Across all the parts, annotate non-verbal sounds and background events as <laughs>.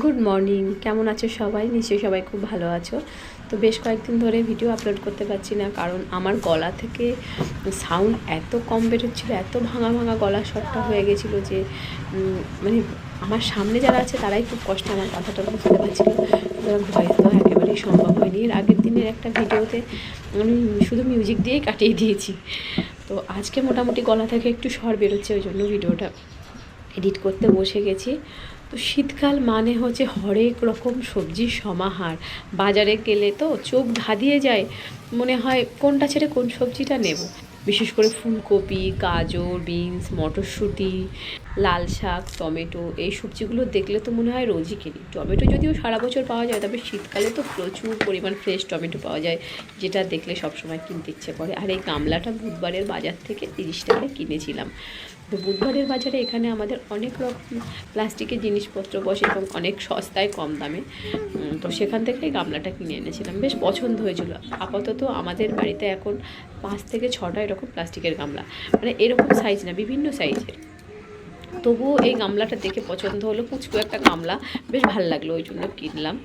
Good morning কেমন আছো সবাই? নিশ্চয়ই সবাই খুব ভালো আছো। তো বেশ কয়েকদিন ধরে ভিডিও আপলোড করতে পারছি না, কারণ আমার গলা থেকে সাউন্ড এত কম বেরোচ্ছিলো, এত ভাঙা ভাঙা গলা শটটা হয়ে গেছিল যে মানে আমার সামনে যারা আছে তারাই খুব কষ্ট আমার কথাটা বুঝতে পারছিল। ভয়েস দেওয়া একেবারেই সম্ভব হয়নি। এর আগের দিনের একটা ভিডিওতে আমি শুধু মিউজিক দিয়েই কাটিয়ে দিয়েছি। তো আজকে মোটামুটি গলা থেকে একটু স্বর বেরোচ্ছে, ওই জন্য ভিডিওটা এডিট করতে বসে গেছি। তো শীতকাল মানে হচ্ছে হরেক রকম সবজির সমাহার। বাজারে গেলে তো চোখ ধাঁধিয়ে যায়, মনে হয় কোনটা ছেড়ে কোন সবজিটা নেব। বিশেষ করে ফুলকপি, গাজর, বিনস, মটরশুঁটি, লাল শাক, টমেটো, এই সবজিগুলো দেখলে তো মনে হয় রোজই কিনি। টমেটো যদিও সারা বছর পাওয়া যায়, তবে শীতকালে তো প্রচুর পরিমাণ ফ্রেশ টমেটো পাওয়া যায়, যেটা দেখলে সবসময় কিনতে ইচ্ছে করে। আর এই গামলাটা বুধবারের বাজার থেকে তিরিশ টাকায় কিনেছিলাম। তো বুধবারের বাজারে এখানে আমাদের অনেক রকম প্লাস্টিকের জিনিসপত্র বসে এবং অনেক সস্তায় কম দামে। তো সেখান থেকেই গামলাটা কিনে এনেছিলাম। বেশ পছন্দ হয়েছিল। আপাতত আমাদের বাড়িতে এখন পাঁচ থেকে ছটা এরকম প্লাস্টিকের গামলা। মানে এরকম সাইজ না, বিভিন্ন সাইজের তবুও এই গামলাটা দেখে পছন্দ হলো। কুচকু একটা গামলা। বেশ ভালো লাগল ওই জন্য কিনলাম।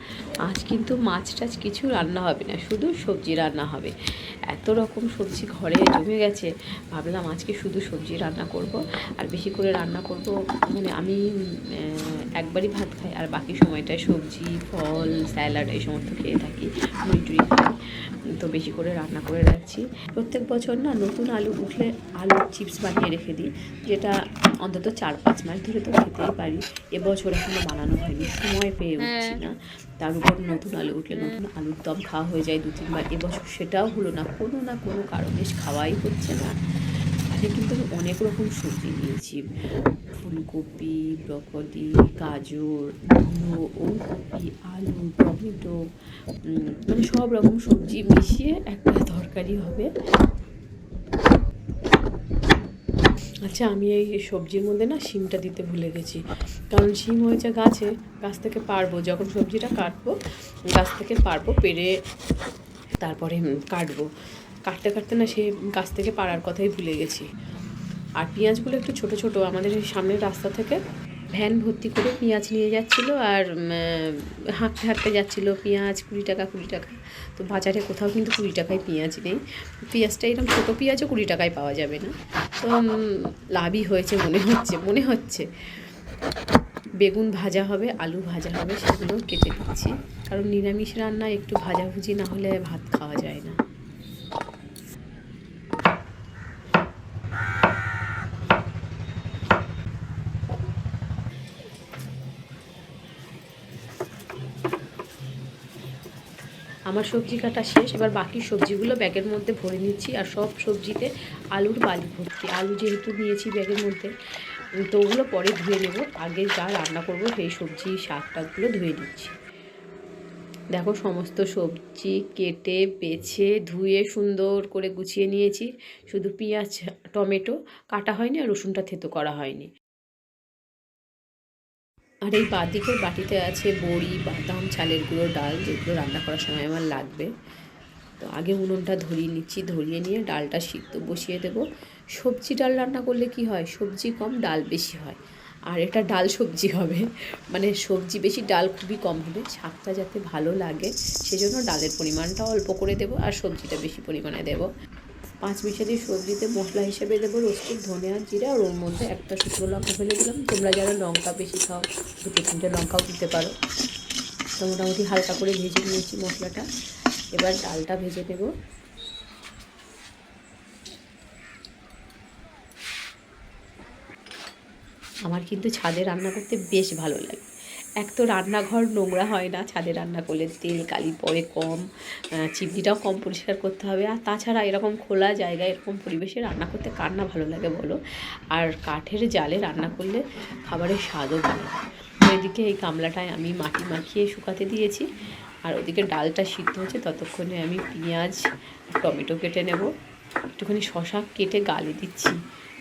আজ কিন্তু মাছ টাছ কিছু রান্না হবে না, শুধু সবজি রান্না হবে। এত রকম সবজি ঘরে জমে গেছে, ভাবলাম আজকে শুধু সবজি রান্না করব। আর বেশি করে রান্না করব মানে আমি একবারই ভাত খাই আর বাকি সময়টায় সবজি ফল স্যালাড এই সমস্ত খেয়ে থাকি মুড়ি টুড়ি খাই। তো বেশি করে রান্না করে রাখছি। প্রত্যেক বছর না নতুন আলু উঠলে আলুর চিপস বানিয়ে রেখে দিই যেটা অন্তত চার পাঁচ মাস ধরে তো খেতেই পারি। এবছর এখনও বানানো হয়নি সময় পেয়ে উঠছি না। তার উপর নতুন আলু উঠলে নতুন আলুর দম খাওয়া হয়ে যায় দু তিনবার এবছর সেটাও হলো না কোনো না কোনো কারণে খাওয়াই হচ্ছে না। আগে কিন্তু আমি অনেক রকম সবজি নিয়েছি। ফুলকপি, ব্রকলি, গাজর মূলো ওলকপি আলু, টমেটো মানে সব রকম সবজি মিশিয়ে একটা তরকারি হবে। আচ্ছা আমি এই সবজির মধ্যে না শিমটা দিতে ভুলে গেছি। কারণ শিম হয়েছে গাছে, গাছ থেকে পারব। যখন সবজিটা কাটবো, গাছ থেকে পারব, পেরে তারপরে কাটবো। কাটতে কাটতে না সে গাছ থেকে পাড়ার কথাই ভুলে গেছি। আর পেঁয়াজগুলো একটু ছোট ছোট, আমাদের সামনের রাস্তা থেকে ভ্যান ভর্তি করে পেঁয়াজ নিয়ে যাচ্ছিল আর হাঁটতে হাঁটতে যাচ্ছিল, পেঁয়াজ কুড়ি টাকা কুড়ি টাকা। তো বাজারে কোথাও কিন্তু কুড়ি টাকায় পেঁয়াজ নেই। পেঁয়াজটা এরকম ছোটো পেঁয়াজও কুড়ি টাকায় পাওয়া যাবে না। তো লাভই হয়েছে মনে হচ্ছে মনে হচ্ছে। বেগুন ভাজা হবে, আলু ভাজা হবে সেগুলো কেটে দিচ্ছি কারণ নিরামিষ রান্না একটু ভাজাভুজি না হলে ভাত খাওয়া যায় না। আমার সবজি কাটা শেষ, এবার বাকি সবজিগুলো ব্যাগের মধ্যে ভরে নিচ্ছি আর সব সবজিতে আলুর বালি ভর্তি। আলু যেহেতু নিয়েছি ব্যাগের মধ্যে, তো ওগুলো পরে ধুয়ে নেব। আগে যা রান্না করব সেই সবজি শাক টাকগুলো ধুয়ে নিচ্ছি। দেখো সমস্ত সবজি কেটে, বেছে, ধুয়ে, সুন্দর করে গুছিয়ে নিয়েছি। শুধু পেঁয়াজ, টমেটো কাটা হয়নি আর রসুনটা থেতো করা হয়নি। আর এই বাদিকের বাটিতে আছে বড়ি, বাদাম, চালের গুঁড়ো, ডাল যেগুলো রান্না করার সময় আমার লাগবে। তো আগে উনুনটা ধরিয়ে নিচ্ছি, ধরিয়ে নিয়ে ডালটা সিদ্ধ বসিয়ে দেব। সবজি ডাল রান্না করলে কি হয়? সবজি কম, ডাল বেশি হয়। আর এটা ডাল সবজি হবে। মানে সবজি বেশি, ডাল খুবই কম হবে। শাকটা যাতে ভালো লাগে, সেজন্য ডালের পরিমাণটা অল্প করে দেবো আর সবজিটা বেশি পরিমাণে দেবো। পাঁচ মিশালি সবজিতে মশলা হিসেবে দেবো রোস্টেড ধনে আর জিরা আর ওর মধ্যে একটা শুকনো লঙ্কা ফেলে দিলাম। তোমরা যারা লঙ্কা বেশি খাও, দুটো তিনটে লঙ্কাও দিতে পারো। তো মোটামুটি হালকা করে ভেজে নিয়েছি মশলাটা। এবার ডালটা ভেজে দেব আমার কিন্তু ছাদে রান্না করতে বেশ ভালো লাগে। এক তো রান্নাঘর নোংরা হয় না, ছাদে রান্না করলে তেল, কালি পরে কম চিমনিটাও কম পরিষ্কার করতে হবে। আর তাছাড়া এরকম খোলা জায়গায় এরকম পরিবেশে রান্না করতে কার না ভালো লাগে বলো? আর কাঠের জালে রান্না করলে খাবারের স্বাদও ভালো। এদিকে এই গামলাটায় আমি মাটি মাখিয়ে শুকাতে দিয়েছি। আর ওদিকে ডালটা সিদ্ধ হচ্ছে ততক্ষণে আমি পেঁয়াজ, টমেটো কেটে নেব। একটুখানি শশা কেটে গালে দিচ্ছি।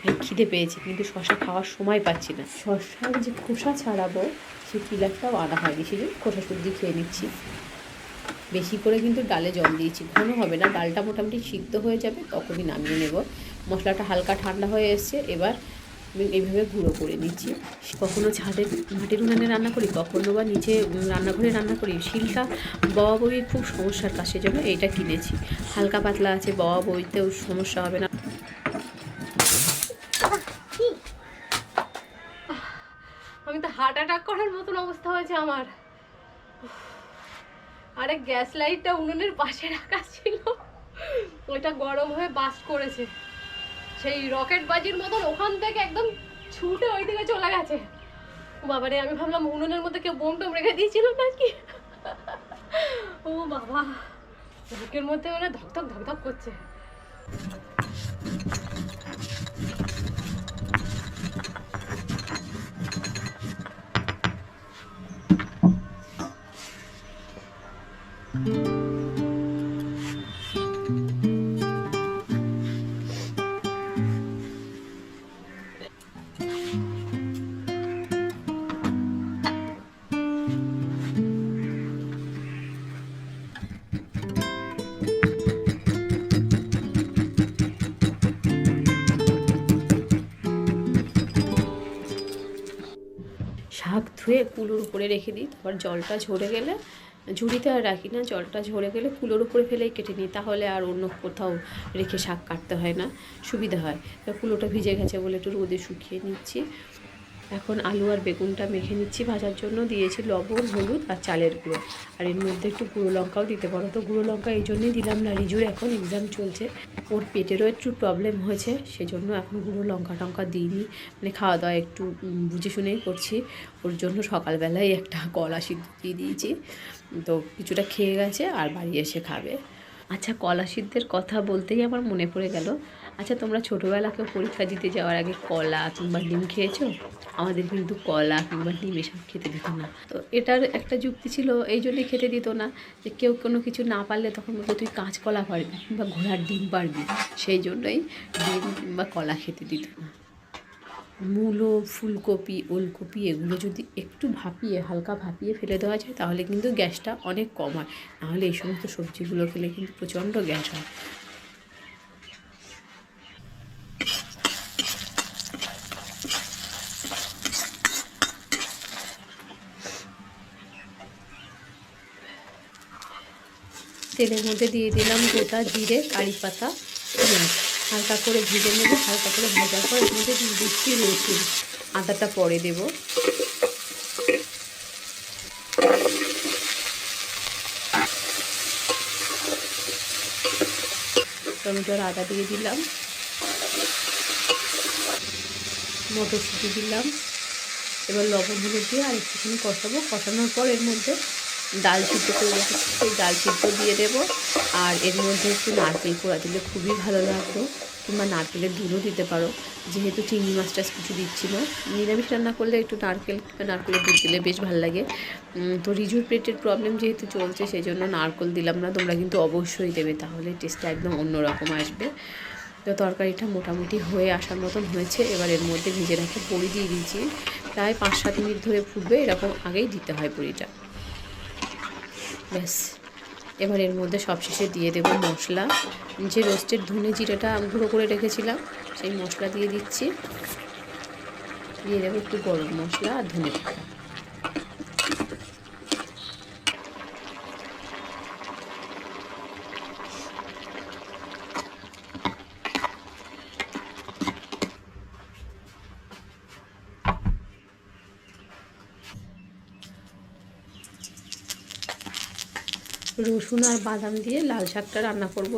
ভাই খিদে পেয়েছে, কিন্তু শশা খাওয়ার সময় পাচ্ছি না। শশার যে খোসা ছাড়াবো, সেই পিলারটাও আনা হয়নি, সেই জন্য খোসা সবজি খেয়ে নিচ্ছি। বেশি করে কিন্তু ডালে জল দিয়েছি, ঘন হবে না, ডালটা মোটামুটি সিদ্ধ হয়ে যাবে, তখনই নামিয়ে নেব। মশলাটা হালকা ঠান্ডা হয়ে এসছে, এবার এইভাবে গুঁড়ো করে নিচ্ছি। কখনো ছাদে মাটির উনানে রান্না করি, কখনো বা নিচে রান্নাঘরে রান্না করি, শিলটা বাবা বইয়ের খুব সমস্যার কাজ জন্য এইটা কিনেছি। হালকা পাতলা আছে বাবা বইতেও সমস্যা হবে না। অ্যাটাক করার মতন অবস্থা হয়েছে আমার। আরে গ্যাস লাইটটা উনুনের পাশে রাখা ছিল। ওইটা গরম হয়ে বাস্ট করেছে। সেই রকেট বাজির মতন ওখান থেকে একদম ছুটে ওই দিকে চলে গেছে। বাবারে, আমি ভাবলাম উনুনের মধ্যে কেউ বোম টোম রেখে দিয়েছিল নাকি? ও বাবা বুকের মধ্যে মানে ধকধক ধকধক করছে। ধুয়ে কুলোর উপরে রেখে দিই, তারপর জলটা ঝরে গেলে, ঝুড়িতে আর রাখি না, জলটা ঝরে গেলে কুলোর উপরে ফেলেই কেটে নিই, তাহলে আর অন্য কোথাও রেখে শাক কাটতে হয় না, সুবিধা হয়। কুলোটা ভিজে গেছে বলে একটু রোদে শুকিয়ে নিচ্ছি। এখন আলু আর বেগুনটা মেখে নিচ্ছি, ভাজার জন্য দিয়েছি লবণ, হলুদ আর চালের গুঁড়ো। আর এর মধ্যে একটু গুঁড়ো লঙ্কাও দিতে পারো। তো গুঁড়ো লঙ্কা এই জন্যই দিলাম না, রিজুর এখন এক্সাম চলছে। ওর পেটেরও একটু প্রবলেম হয়েছে, সেজন্য এখন গুঁড়ো লঙ্কা টঙ্কা দিইনি। মানে খাওয়া দাওয়া একটু বুঝে শুনেই করছি। ওর জন্য সকালবেলায় একটা কলা সিদ্ধ দিয়ে দিয়েছি। তো কিছুটা খেয়ে গেছে আর বাড়ি এসে খাবে। আচ্ছা কলা সিদ্ধের কথা বলতেই আমার মনে পড়ে গেল। আচ্ছা তোমরা ছোটোবেলা কেউ পরীক্ষা দিতে যাওয়ার আগে কলা কিংবা ডিম খেয়েছো? আমাদের কিন্তু কলা কিংবা ডিম এসব খেতে দিত না। তো এটার একটা যুক্তি ছিল, এই জন্যই খেতে দিত না, যে কেউ কোনো কিছু না পারলে তখন বলতো, তুই কাঁচকলা পারবি কিংবা ঘোড়ার ডিম পারবি। সেই জন্যই ডিম কিংবা কলা খেতে দিত না। মূলো, ফুলকপি, ওলকপি এগুলো যদি একটু ভাপিয়ে, হালকা ভাপিয়ে ফেলে দেওয়া যায়, তাহলে কিন্তু গ্যাসটা অনেক কম হয়। নাহলে এই সমস্ত সবজিগুলো খেলে কিন্তু প্রচণ্ড গ্যাস হয়। তেলের মধ্যে দিয়ে দিলাম গোটা জিরে, কারি পাতা হালকা করে ভেজে নেব, হালকা করে ভাজার পর এর মধ্যে দিচ্ছি রসুন। আদাটা পরে দেব। টমেটো আর আদা দিয়ে দিলাম। মটরশুঁটি দিলাম। এবার লবণ হলুদ দিয়ে আর একটুখানি কষাবো। কষানোর পর এর মধ্যে ডাল সিদ্ধ করে রেখেছি। সেই ডাল সিদ্ধ দিয়ে দেবো। আর এর মধ্যে একটু নারকেল কোড়া দিলে খুবই ভালো লাগতো। কিংবা নারকেলের দুধও দিতে পারো। যেহেতু চিংড়ি মাছটা কিছু দিচ্ছি না। নিরামিষ রান্না করলে একটু নারকেল কিংবা নারকেলের দুধ দিলে বেশ ভালো লাগে। তো রিজুর পেটের প্রবলেম যেহেতু চলছে সেই জন্য নারকেল দিলাম না। তোমরা কিন্তু অবশ্যই দেবে, তাহলে টেস্টটা একদম অন্যরকম আসবে। তো তরকারিটা মোটামুটি হয়ে আসার মতন হয়েছে। এবার এর মধ্যে ভেজে রাখে বড়ি দিয়ে দিয়েছি। প্রায় পাঁচ সাত মিনিট ধরে ফুটবে, এরকম আগেই দিতে হয় বড়িটা ব্যাস। এবার এর মধ্যে সবশেষে দিয়ে দেবো মশলা। যে রোস্টের ধনে জিরাটা গুঁড়ো করে রেখেছিলাম, সেই মশলা দিয়ে দিচ্ছি। দিয়ে দেবো একটু গরম মশলা আর ধনে পাতা। রসুন আর বাদাম দিয়ে লাল শাকটা রান্না করব।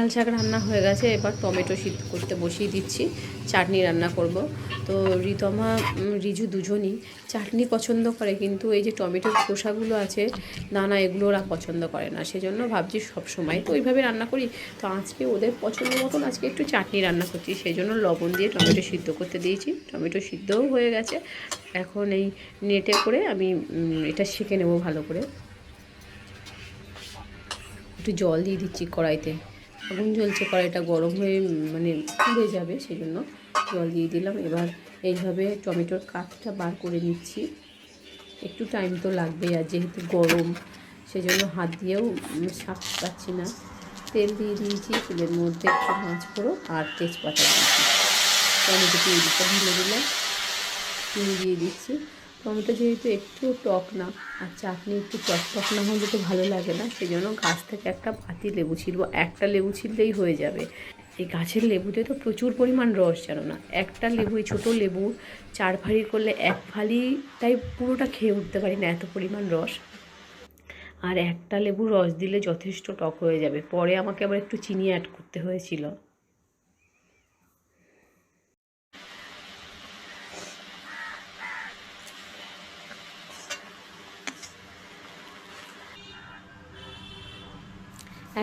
লাল শাক রান্না হয়ে গেছে, এবার টমেটো সিদ্ধ করতে বসিয়ে দিচ্ছি। চাটনি রান্না করব। তো রিতমা রিজু দুজনই চাটনি পছন্দ করে, কিন্তু এই যে টমেটোর খোসাগুলো আছে দানা এগুলো ওরা পছন্দ করে না। সেজন্য ভাবছি সব সময় তো ওইভাবে রান্না করি। তো আজকে ওদের পছন্দ মতন আজকে একটু চাটনি রান্না করছি। সেই জন্য লবণ দিয়ে টমেটো সিদ্ধ করতে দিয়েছি। টমেটো সিদ্ধও হয়ে গেছে। এখন এই নেটে করে আমি এটা শিখে নেব ভালো করে। একটু জল দিয়ে দিচ্ছি কড়াইতে। আগুন জ্বলছে কড়াইটা গরম হয়ে মানে পুড়ে যাবে সেই জন্য জল দিয়ে দিলাম। এবার এইভাবে টমেটোর কাঠটা বার করে নিচ্ছি। একটু টাইম তো লাগবে আর যেহেতু গরম সেই জন্য হাত দিয়েও উম, পাচ্ছি না। তেল দিয়ে দিয়েছি তেলের মধ্যে একটু মাছ ফোড়ো আর তেজপাতা দিয়েছি। টমেটো পিঁড়িটা ঢেলে দিলাম। চিনি দিয়ে দিচ্ছি। টমেটো যেহেতু একটু টক না, আর চাটনি একটু টক টক না হলে তো ভালো লাগে না সেই জন্য গাছ থেকে একটা পাতি লেবু ছিলবো একটা লেবু ছিললেই হয়ে যাবে। এই গাছের লেবুতে তো প্রচুর পরিমাণ রস, জানো না? একটা লেবু, এই ছোটো লেবু চার ফালি করলে এক ফালি তাই পুরোটা খেয়ে উঠতে পারি না, এত পরিমাণ রস। আর একটা লেবু রস দিলে যথেষ্ট টক হয়ে যাবে, পরে আমাকে আবার একটু চিনি অ্যাড করতে হয়েছিল।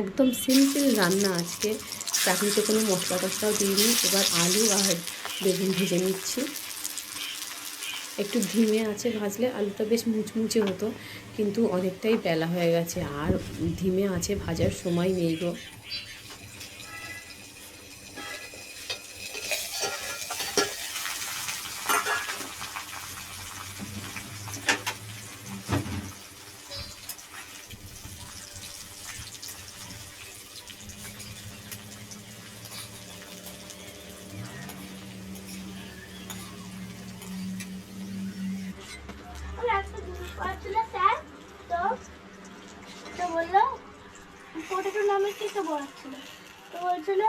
একদম সিম্পল রান্না আজকে। চাটনিতে কোনো মশলা টশলাও দিইনি। এবার আলু আর বেগুন ভেজে নিচ্ছি। একটু ধিমে আছে ভাজলে আলুটা বেশ মুচমুচে হতো, কিন্তু অনেকটাই বেলা হয়ে গেছে। আর ধিমে আছে ভাজার সময় নেই গো ওর একটা জিনিস ছিল স্যার তো তো বলল পটেটো নামে কিছু বলাচ্ছিল তো বলছিল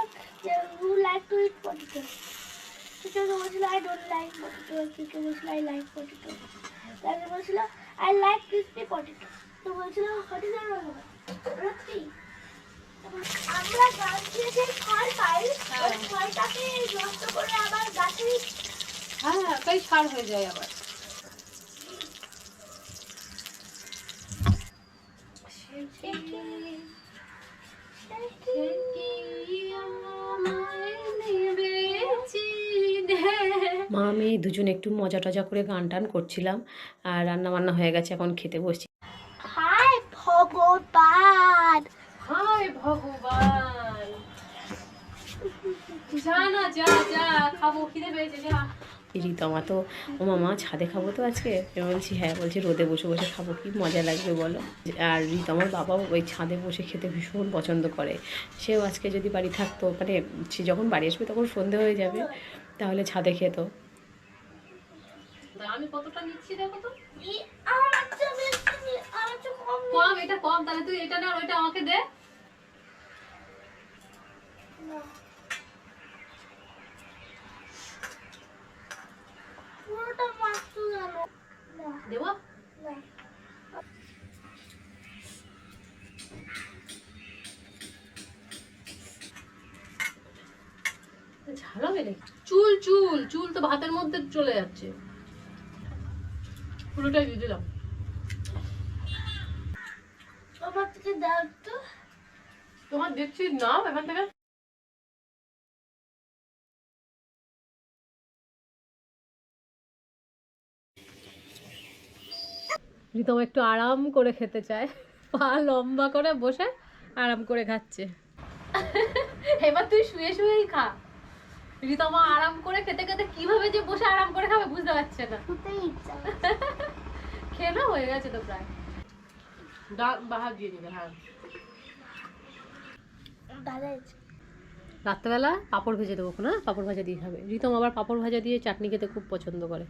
যে you like to eat potato কিছু বলছিল আই ডোন্ট লাইক পটেটো বলছিল আই লাইক পটেটো তারপরে বলছিল আই লাইক ক্রিসপি পটেটো তো বলছিল হোয়াট ইজ আর রুটি আমরা গাছ দিয়ে যে খড় পাই ওই খড়টাকে নষ্ট করে আবার গাছে হ্যাঁ তাই ছাড় হয়ে যায় আবার। মা মেয়ে দুজন একটু মজা টজা করে গান টান করছিলাম আর রান্না বান্না হয়ে গেছে এখন খেতে বসছি। হাই ভগবান! হায় ভগবান! যা না যা যা খাব খিদে পেয়েছে যা। রীতমা তো ও মামা ছাদে খাব তো আজকে? বলছি হ্যাঁ বলছি রোদে বসে বসে খাব কি মজা লাগবে বলো? আর রীতমার বাবাও ওই ছাদে বসে খেতে ভীষণ পছন্দ করে। সেও আজকে যদি বাড়ি থাকতো মানে সে যখন বাড়ি আসবে তখন সন্ধে হয়ে যাবে তাহলে ছাদে খেত। আমি কতটা নিচ্ছি দেখো তো? কম এটা কম তাহলে তুই এটা না ওইটা আমাকে দে। দেবো? ঝাল হবে নাকি? চুল চুল চুল তো ভাতের মধ্যে চলে যাচ্ছে। পুরোটাই দিয়ে দিলাম। থেকে দাও তো। তোমার দেখছি নাও এখান থেকে। রিতম একটু আরাম করে খেতে চায়। পা লম্বা করে বসে আরাম করে খাচ্ছে। এবার তুই শুয়ে শুয়েই খা। রিতমা আরাম করে খেতে খেতে কীভাবে যে বসে আরাম করে খাবে বুঝতে পারছে না। শুতেই ইচ্ছা <laughs> খেয়ে না হয়ে গেছে তো প্রায়। ডাল বাহার দিয়ে দিবে হ্যাঁ। রাত্রেবেলা পাঁপড় ভেজে দেবো না পাপড় ভাজা দিয়ে খাবে। রীতম আবার পাপড় ভাজা দিয়ে চাটনি খেতে খুব পছন্দ করে।